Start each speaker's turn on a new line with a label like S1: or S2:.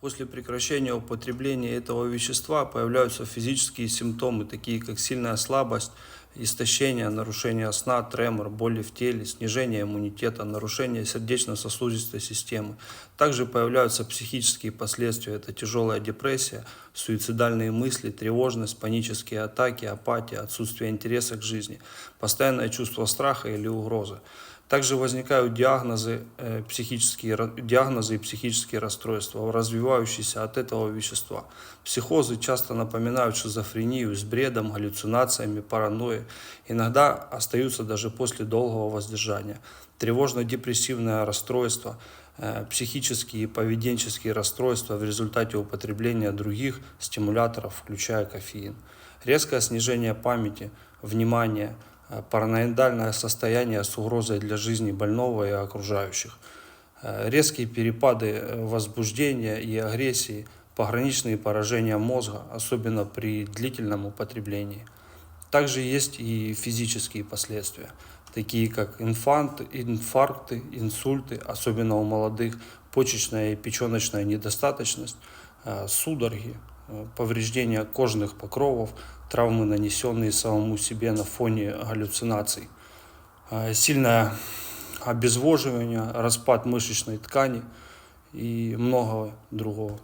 S1: После прекращения употребления этого вещества появляются физические симптомы, такие как сильная слабость, истощение, нарушение сна, тремор, боли в теле, снижение иммунитета, нарушение сердечно-сосудистой системы. Также появляются психические последствия. Это тяжелая депрессия, суицидальные мысли, тревожность, панические атаки, апатия, отсутствие интереса к жизни, постоянное чувство страха или угрозы. Также возникают диагнозы, э, психические, диагнозы и психические расстройства, развивающиеся от этого вещества. Психозы часто напоминают шизофрению с бредом, галлюцинациями, паранойей. Иногда остаются даже после долгого воздержания. Тревожно-депрессивное расстройство, э, психические и поведенческие расстройства в результате употребления других стимуляторов, включая кофеин. Резкое снижение памяти, внимания, параноидальное состояние с угрозой для жизни больного и окружающих, э, резкие перепады э, возбуждения и агрессии, пограничные поражения мозга, особенно при длительном употреблении. Также есть и физические последствия, такие как инфант, инфаркты, инсульты, особенно у молодых, почечная и печеночная недостаточность, э, судороги, э, повреждения кожных покровов, травмы, нанесенные самому себе на фоне галлюцинаций, э, сильное обезвоживание, распад мышечной ткани и много другого.